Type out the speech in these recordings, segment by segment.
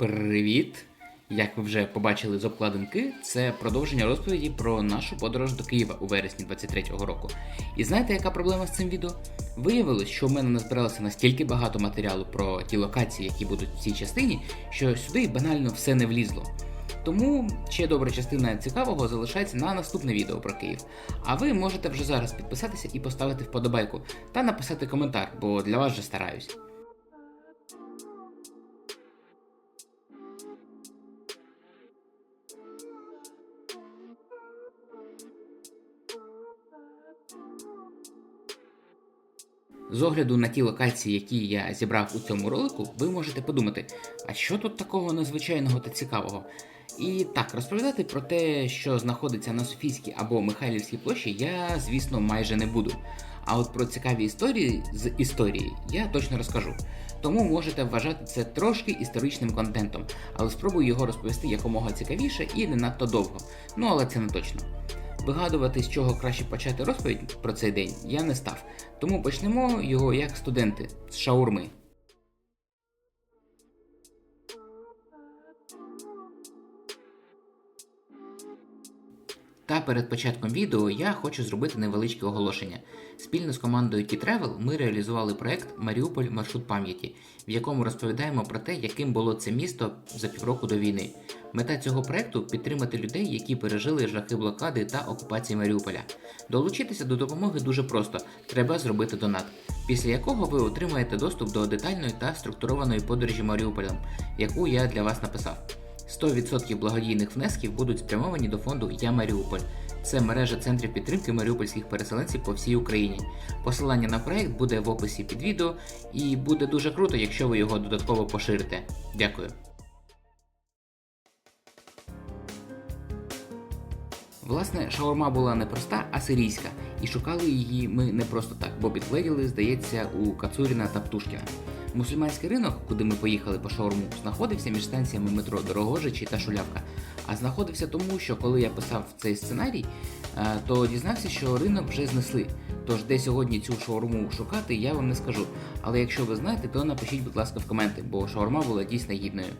Привіт! Як ви вже побачили з обкладинки, це продовження розповіді про нашу подорож до Києва у вересні 23-го року. І знаєте, яка проблема з цим відео? Виявилось, що в мене назбиралося настільки багато матеріалу про ті локації, які будуть в цій частині, що сюди банально все не влізло. Тому ще добра частина цікавого залишається на наступне відео про Київ. А ви можете вже зараз підписатися і поставити вподобайку та написати коментар, бо для вас же стараюсь. З огляду на ті локації, які я зібрав у цьому ролику, ви можете подумати, а що тут такого незвичайного та цікавого? І так, розповідати про те, що знаходиться на Софійській або Михайлівській площі, я, звісно, майже не буду. А от про цікаві історії з історії я точно розкажу. Тому можете вважати це трошки історичним контентом, але спробую його розповісти якомога цікавіше і не надто довго. Ну але це не точно. Вигадувати, з чого краще почати розповідь про цей день, я не став. Тому почнемо його як студенти з шаурми. Та перед початком відео я хочу зробити невеличке оголошення. Спільно з командою T-Travel ми реалізували проект Маріуполь маршрут пам'яті, в якому розповідаємо про те, яким було це місто за півроку до війни. Мета цього проекту підтримати людей, які пережили жахи блокади та окупації Маріуполя. Долучитися до допомоги дуже просто: треба зробити донат, після якого ви отримаєте доступ до детальної та структурованої подорожі Маріуполем, яку я для вас написав. 100% благодійних внесків будуть спрямовані до фонду Я Маріуполь. Це мережа центрів підтримки маріупольських переселенців по всій Україні. Посилання на проект буде в описі під відео, і буде дуже круто, якщо ви його додатково поширите. Дякую. Власне, шаурма була не проста, а сирійська, і шукали її ми не просто так, бо підгледіли, здається, у Кацуріна та Птушкіна. Мусульманський ринок, куди ми поїхали по шаурму, знаходився між станціями метро Дорогожичі та Шулявка. А знаходився тому, що коли я писав цей сценарій, е, то дізнався, що ринок вже знесли. Тож де сьогодні цю шаурму шукати, я вам не скажу. Але якщо ви знаєте, то напишіть, будь ласка, в коменти, бо шаурма була дійсно гідною.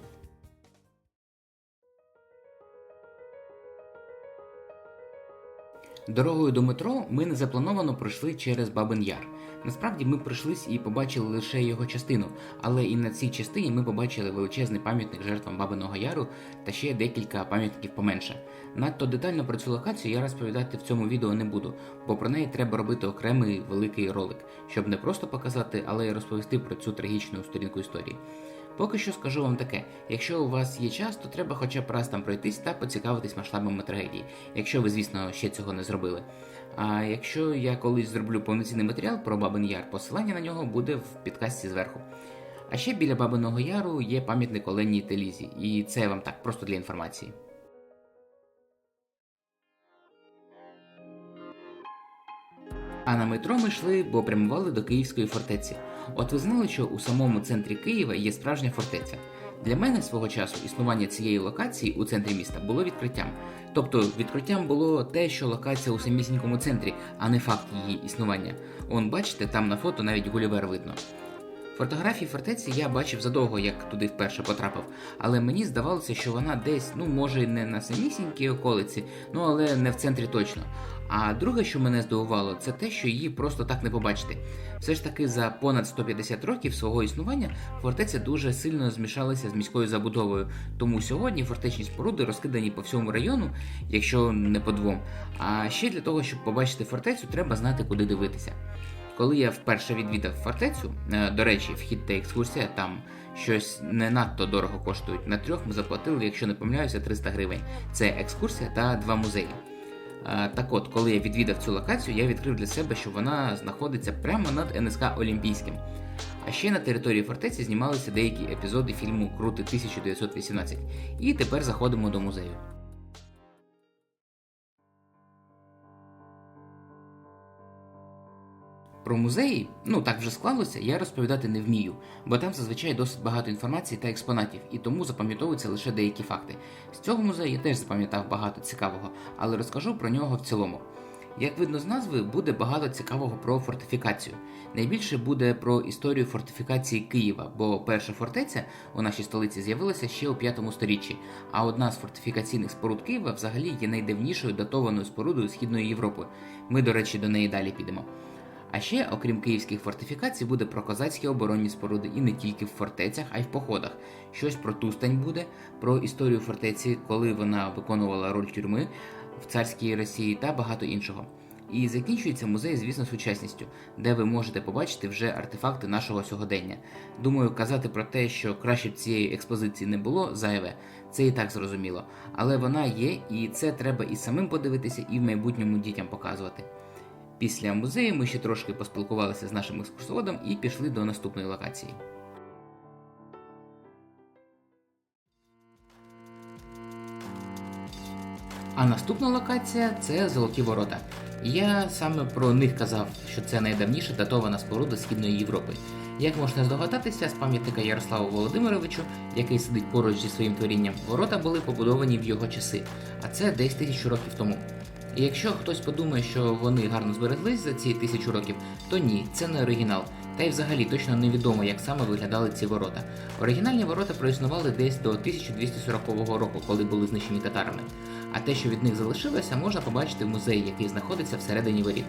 Дорогою до метро ми незаплановано пройшли через Бабин Яр. Насправді ми пройшлись і побачили лише його частину, але і на цій частині ми побачили величезний пам'ятник жертвам Бабиного Яру та ще декілька пам'ятників поменше. Надто детально про цю локацію я розповідати в цьому відео не буду, бо про неї треба робити окремий великий ролик, щоб не просто показати, але й розповісти про цю трагічну сторінку історії. Поки що скажу вам таке: якщо у вас є час, то треба хоча б раз там пройтись та поцікавитись масштабами трагедії, якщо ви, звісно, ще цього не зробили. А якщо я колись зроблю повноцінний матеріал про Бабин Яр, посилання на нього буде в підкасті зверху. А ще біля Бабиного Яру є пам'ятник Оленій Телізі, і це вам так просто для інформації. А на метро ми йшли, бо прямували до Київської фортеці. От ви знали, що у самому центрі Києва є справжня фортеця. Для мене свого часу існування цієї локації у центрі міста було відкриттям. Тобто відкриттям було те, що локація у самісінькому центрі, а не факт її існування. Он бачите, там на фото навіть Гулівер видно. Фотографії фортеці я бачив задовго, як туди вперше потрапив, але мені здавалося, що вона десь, ну може, не на самісінькій околиці, ну але не в центрі точно. А друге, що мене здивувало, це те, що її просто так не побачити. Все ж таки, за понад 150 років свого існування фортеця дуже сильно змішалася з міською забудовою. Тому сьогодні фортечні споруди розкидані по всьому району, якщо не по двом. А ще для того, щоб побачити фортецю, треба знати, куди дивитися. Коли я вперше відвідав фортецю, е, до речі, вхід та екскурсія там щось не надто дорого коштують. На трьох ми заплатили, якщо не помиляюся, 300 гривень. Це екскурсія та два музеї. Е, Так от, коли я відвідав цю локацію, я відкрив для себе, що вона знаходиться прямо над НСК Олімпійським. А ще на території фортеці знімалися деякі епізоди фільму Крути 1918. І тепер заходимо до музею. Про музеї, ну так вже склалося, я розповідати не вмію, бо там зазвичай досить багато інформації та експонатів, і тому запам'ятовуються лише деякі факти. З цього музею я теж запам'ятав багато цікавого, але розкажу про нього в цілому. Як видно з назви, буде багато цікавого про фортифікацію. Найбільше буде про історію фортифікації Києва, бо перша фортеця у нашій столиці з'явилася ще у 5 сторіччі, а одна з фортифікаційних споруд Києва взагалі є найдавнішою датованою спорудою Східної Європи. Ми, до речі, до неї далі підемо. А ще, окрім київських фортифікацій, буде про козацькі оборонні споруди і не тільки в фортецях, а й в походах. Щось про Тустань буде, про історію фортеці, коли вона виконувала роль тюрми в царській Росії та багато іншого. І закінчується музей, звісно, сучасністю, де ви можете побачити вже артефакти нашого сьогодення. Думаю, казати про те, що краще б цієї експозиції не було зайве, це і так зрозуміло. Але вона є, і це треба і самим подивитися, і в майбутньому дітям показувати. Після музею ми ще трошки поспілкувалися з нашим екскурсоводом і пішли до наступної локації. А наступна локація це Золоті Ворота. Я саме про них казав, що це найдавніша датована споруда Східної Європи. Як можна здогадатися, з пам'ятника Ярославу Володимировичу, який сидить поруч зі своїм творінням, ворота були побудовані в його часи, а це десь тисячу років тому. І якщо хтось подумає, що вони гарно збереглись за ці тисячу років, то ні, це не оригінал. Та й взагалі точно невідомо, як саме виглядали ці ворота. Оригінальні ворота проіснували десь до 1240 року, коли були знищені татарами. А те, що від них залишилося, можна побачити в музеї, який знаходиться всередині воріт.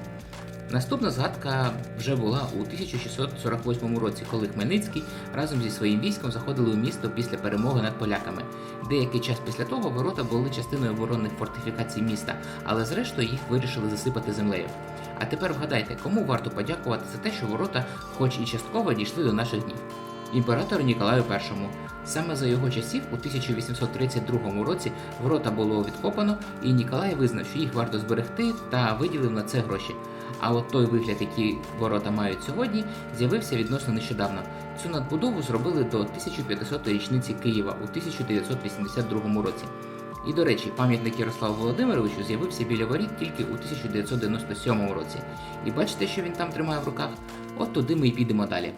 Наступна згадка вже була у 1648 році, коли Хмельницький разом зі своїм військом заходили у місто після перемоги над поляками. Деякий час після того ворота були частиною оборонних фортифікацій міста, але зрештою їх вирішили засипати землею. А тепер вгадайте, кому варто подякувати за те, що ворота, хоч і частково дійшли до наших днів. Імператору Ніколаю І. Саме за його часів у 1832 році ворота було відкопано, і Ніколай визнав, що їх варто зберегти та виділив на це гроші. А от той вигляд, який ворота мають сьогодні, з'явився відносно нещодавно. Цю надбудову зробили до 1500-ї річниці Києва у 1982 році. І до речі, пам'ятник Ярославу Володимировичу з'явився біля воріт тільки у 1997 році. І бачите, що він там тримає в руках? От туди ми й підемо далі.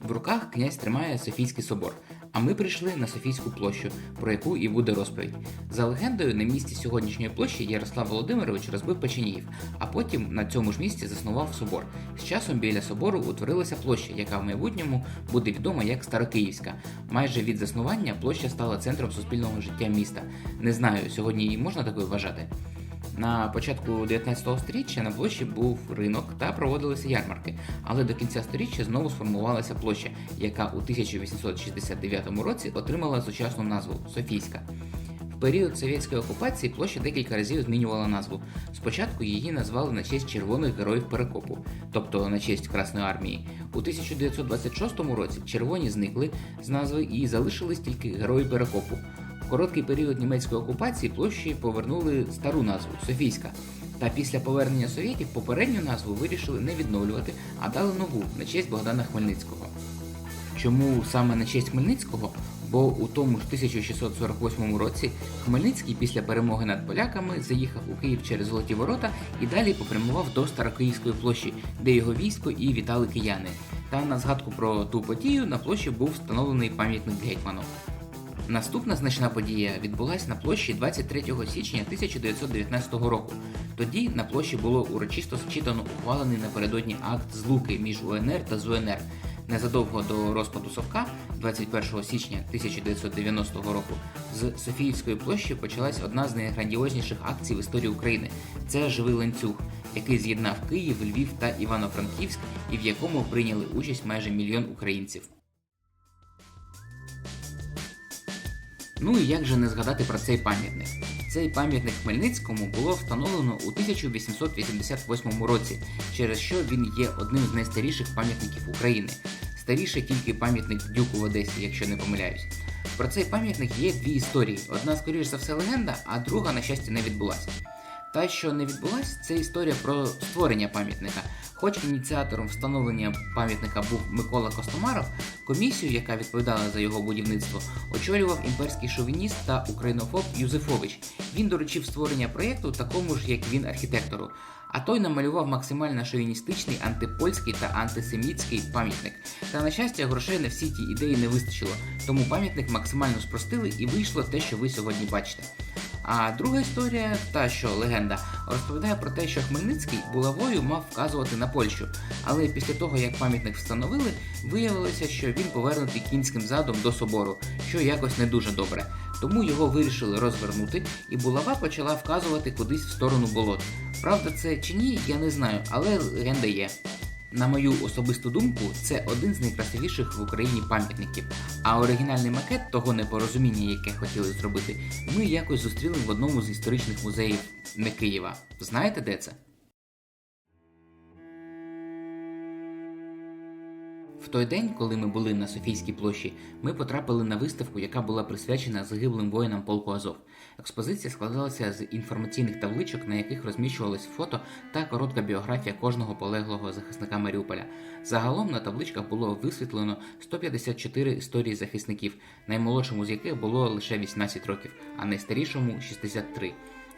В руках князь тримає Софійський собор, а ми прийшли на Софійську площу, про яку і буде розповідь. За легендою, на місці сьогоднішньої площі Ярослав Володимирович розбив Печеніїв, а потім на цьому ж місці заснував собор. З часом біля собору утворилася площа, яка в майбутньому буде відома як Старокиївська. Майже від заснування площа стала центром суспільного життя міста. Не знаю, сьогодні її можна такою вважати. На початку 19 століття на площі був ринок та проводилися ярмарки, але до кінця століття знову сформувалася площа, яка у 1869 році отримала сучасну назву Софійська. В період совєтської окупації площа декілька разів змінювала назву. Спочатку її назвали на честь червоних героїв перекопу, тобто на честь Красної армії. У 1926 році червоні зникли з назви і залишились тільки герої перекопу. Короткий період німецької окупації площі повернули стару назву Софійська. Та після повернення совєтів попередню назву вирішили не відновлювати, а дали нову на честь Богдана Хмельницького. Чому саме на честь Хмельницького? Бо у тому ж 1648 році Хмельницький після перемоги над поляками заїхав у Київ через Золоті Ворота і далі попрямував до Старокиївської площі, де його військо і вітали кияни. Та на згадку про ту подію на площі був встановлений пам'ятник гетьману. Наступна значна подія відбулася на площі 23 січня 1919 року. Тоді на площі було урочисто зчитано ухвалений напередодні акт злуки між УНР та ЗУНР. Незадовго до розпаду Совка, 21 січня 1990 року, з Софіївської площі почалась одна з найграндіозніших акцій в історії України. Це живий ланцюг, який з'єднав Київ, Львів та Івано-Франківськ, і в якому прийняли участь майже мільйон українців. Ну і як же не згадати про цей пам'ятник? Цей пам'ятник Хмельницькому було встановлено у 1888 році, через що він є одним з найстаріших пам'ятників України. Старіше тільки пам'ятник Дюку в Одесі, якщо не помиляюсь. Про цей пам'ятник є дві історії: одна, скоріш за все, легенда, а друга, на щастя, не відбулася. Та, що не відбулася, це історія про створення пам'ятника. Хоч ініціатором встановлення пам'ятника був Микола Костомаров, комісію, яка відповідала за його будівництво, очолював імперський шовініст та українофоб Юзефович. Він доручив створення проєкту такому ж, як він архітектору. А той намалював максимально шовіністичний, антипольський та антисемітський пам'ятник. Та на щастя, грошей на всі ті ідеї не вистачило, тому пам'ятник максимально спростили і вийшло те, що ви сьогодні бачите. А друга історія, та що легенда, розповідає про те, що Хмельницький булавою мав вказувати на Польщу, але після того, як пам'ятник встановили, виявилося, що він повернутий кінським задом до собору, що якось не дуже добре. Тому його вирішили розвернути, і булава почала вказувати кудись в сторону болот. Правда, це чи ні, я не знаю, але легенда є. На мою особисту думку, це один з найкрасивіших в Україні пам'ятників. А оригінальний макет того непорозуміння, яке хотіли зробити, ми якось зустріли в одному з історичних музеїв не Києва. Знаєте, де це? В той день, коли ми були на Софійській площі, ми потрапили на виставку, яка була присвячена загиблим воїнам полку Азов. Експозиція складалася з інформаційних табличок, на яких розміщувалось фото та коротка біографія кожного полеглого захисника Маріуполя. Загалом на табличках було висвітлено 154 історії захисників, наймолодшому з яких було лише 18 років, а найстарішому 63.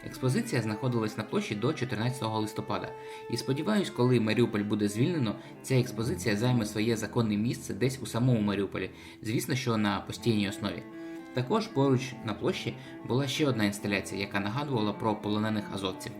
Експозиція знаходилась на площі до 14 листопада. І сподіваюсь, коли Маріуполь буде звільнено, ця експозиція займе своє законне місце десь у самому Маріуполі, звісно, що на постійній основі. Також поруч на площі була ще одна інсталяція, яка нагадувала про полонених азовців.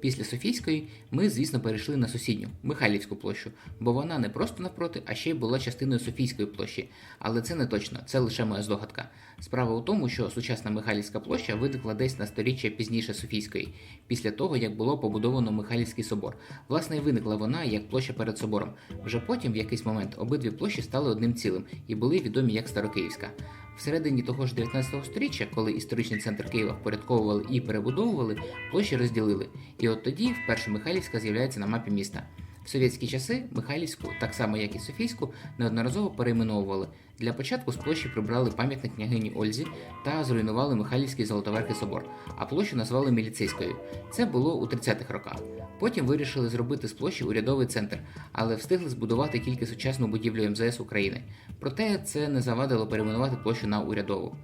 Після Софійської ми, звісно, перейшли на сусідню Михайлівську площу, бо вона не просто навпроти, а ще й була частиною Софійської площі. Але це не точно, це лише моя здогадка. Справа у тому, що сучасна Михайлівська площа виникла десь на сторіччя пізніше Софійської, після того як було побудовано Михайлівський собор. Власне, і виникла вона як площа перед собором. Вже потім, в якийсь момент, обидві площі стали одним цілим і були відомі як Старокиївська. Всередині того ж 19 століття, коли історичний центр Києва впорядковували і перебудовували, площі розділили. І от тоді вперше Михайлівська з'являється на мапі міста. В совєтські часи Михайлівську, так само як і Софійську, неодноразово перейменовували. Для початку з площі прибрали пам'ятник княгині Ользі та зруйнували Михайлівський Золотоверхий собор, а площу назвали Міліцейською. Це було у 30-х роках. Потім вирішили зробити з площі урядовий центр, але встигли збудувати тільки сучасну будівлю МЗС України. Проте це не завадило перейменувати площу на урядову.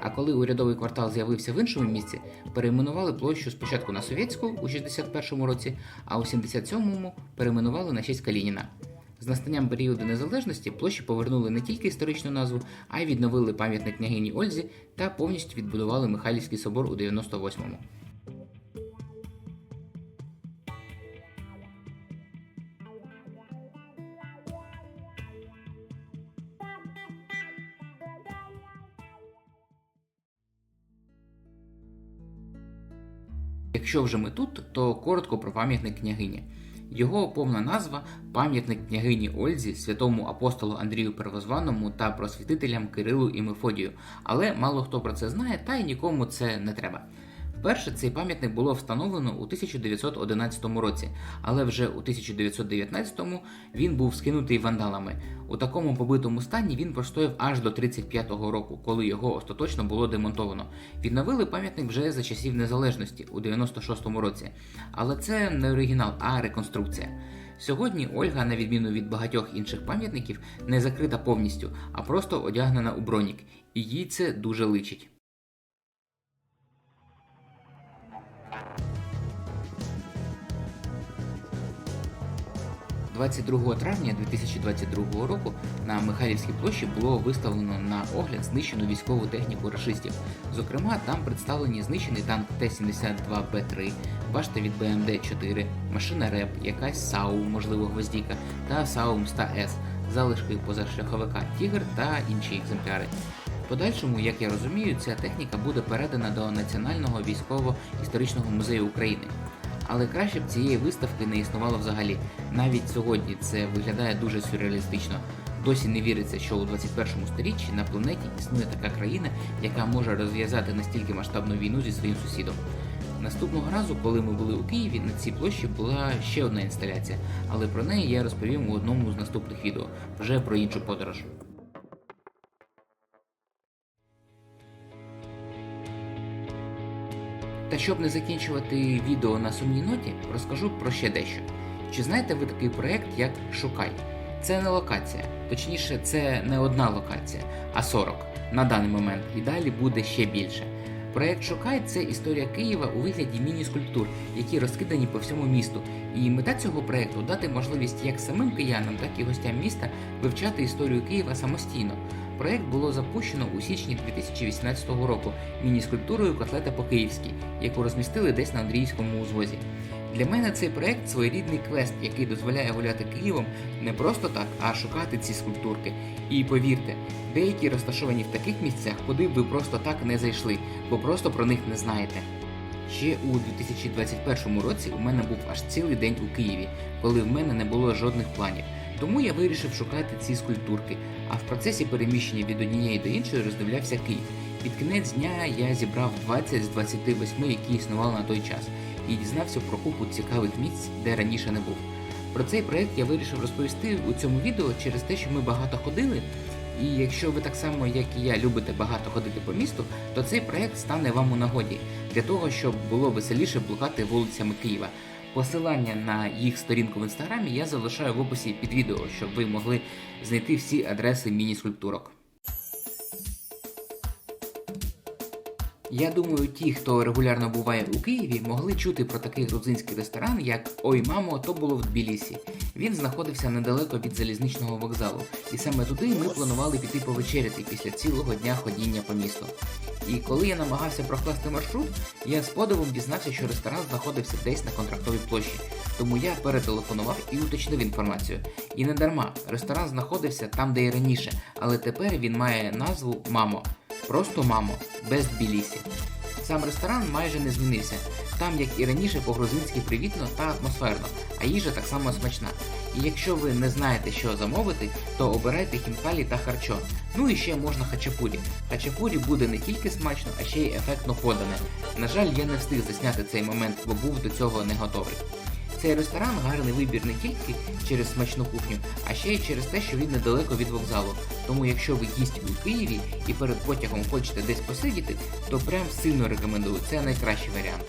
А коли урядовий квартал з'явився в іншому місці, перейменували площу спочатку на Совєтську у 61-му році, а у 77-му перейменували на честь Калініна. З настанням періоду незалежності площі повернули не тільки історичну назву, а й відновили пам'ятник княгині Ользі та повністю відбудували Михайлівський собор у 98-му. Якщо вже ми тут, то коротко про пам'ятник княгині. Його повна назва пам'ятник княгині Ользі, святому апостолу Андрію Первозваному та просвітителям Кирилу і Мефодію, але мало хто про це знає, та й нікому це не треба. Вперше цей пам'ятник було встановлено у 1911 році, але вже у 1919 він був скинутий вандалами. У такому побитому стані він простояв аж до 35-го року, коли його остаточно було демонтовано. Відновили пам'ятник вже за часів незалежності у 96-му році. Але це не оригінал, а реконструкція. Сьогодні Ольга, на відміну від багатьох інших пам'ятників, не закрита повністю, а просто одягнена у бронік, і їй це дуже личить. 22 травня 2022 року на Михайлівській площі було виставлено на огляд знищену військову техніку рашистів. Зокрема, там представлені знищений танк Т-72Б3, башта від БМД-4, машина РЕП, якась САУ, можливо, гвоздіка, та САУ М100С, залишки позашляховика Тігр та інші екземпляри. Подальшому, як я розумію, ця техніка буде передана до Національного військово-історичного музею України. Але краще б цієї виставки не існувало взагалі. Навіть сьогодні це виглядає дуже сюрреалістично. Досі не віриться, що у 21 сторіччі на планеті існує така країна, яка може розв'язати настільки масштабну війну зі своїм сусідом. Наступного разу, коли ми були у Києві, на цій площі була ще одна інсталяція, але про неї я розповім у одному з наступних відео, вже про іншу подорож. Та щоб не закінчувати відео на сумній ноті, розкажу про ще дещо. Чи знаєте ви такий проект як Шукай? Це не локація, точніше, це не одна локація, а 40 на даний момент, і далі буде ще більше. Проект Шукай це історія Києва у вигляді міні-скульптур, які розкидані по всьому місту. І мета цього проекту дати можливість як самим киянам, так і гостям міста вивчати історію Києва самостійно. Проект було запущено у січні 2018 року міні-скульптурою котлета по-київськи, яку розмістили десь на Андріївському узвозі. Для мене цей проект своєрідний квест, який дозволяє гуляти Києвом не просто так, а шукати ці скульптурки. І повірте, деякі розташовані в таких місцях, куди б ви просто так не зайшли, бо просто про них не знаєте. Ще у 2021 році у мене був аж цілий день у Києві, коли в мене не було жодних планів. Тому я вирішив шукати ці скульптурки, а в процесі переміщення від однієї до іншої роздивлявся Київ. Під кінець дня я зібрав 20 з 28, які існували на той час, і дізнався про купу цікавих місць, де раніше не був. Про цей проект я вирішив розповісти у цьому відео через те, що ми багато ходили. І якщо ви так само, як і я, любите багато ходити по місту, то цей проект стане вам у нагоді для того, щоб було веселіше блукати вулицями Києва. Посилання на їх сторінку в інстаграмі я залишаю в описі під відео, щоб ви могли знайти всі адреси міні-скульптурок. Я думаю, ті, хто регулярно буває у Києві, могли чути про такий грузинський ресторан, як Ой мамо, то було в Тбілісі. Він знаходився недалеко від залізничного вокзалу, і саме туди ми планували піти повечеряти після цілого дня ходіння по місту. І коли я намагався прокласти маршрут, я з подивом дізнався, що ресторан знаходився десь на контрактовій площі. Тому я перетелефонував і уточнив інформацію. І не дарма, ресторан знаходився там, де і раніше, але тепер він має назву Мамо. Просто мамо, без Тбілісі. Сам ресторан майже не змінився. Там, як і раніше, по-грузинськи привітно та атмосферно, а їжа так само смачна. І якщо ви не знаєте, що замовити, то обирайте хінкалі та харчо. Ну і ще можна хачапурі. Хачапурі буде не тільки смачно, а ще й ефектно подане. На жаль, я не встиг засняти цей момент, бо був до цього не готовий. Цей ресторан гарний вибір не тільки через смачну кухню, а ще й через те, що він недалеко від вокзалу. Тому якщо ви гість у Києві і перед потягом хочете десь посидіти, то прям сильно рекомендую. Це найкращий варіант.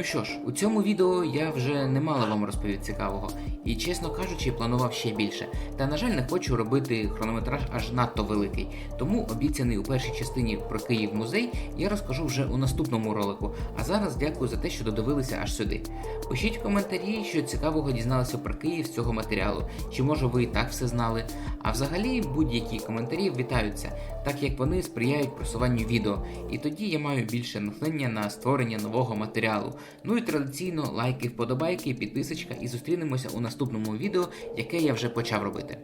Ну що ж, у цьому відео я вже немало вам розповів цікавого, і чесно кажучи, планував ще більше. Та на жаль, не хочу робити хронометраж аж надто великий. Тому обіцяний у першій частині про Київ музей я розкажу вже у наступному ролику. А зараз дякую за те, що додивилися аж сюди. Пишіть в коментарі, що цікавого дізналися про Київ з цього матеріалу, чи може ви і так все знали. А взагалі будь-які коментарі вітаються, так як вони сприяють просуванню відео, і тоді я маю більше натхнення на створення нового матеріалу. Ну і традиційно лайки, вподобайки, підписочка і зустрінемося у наступному відео, яке я вже почав робити.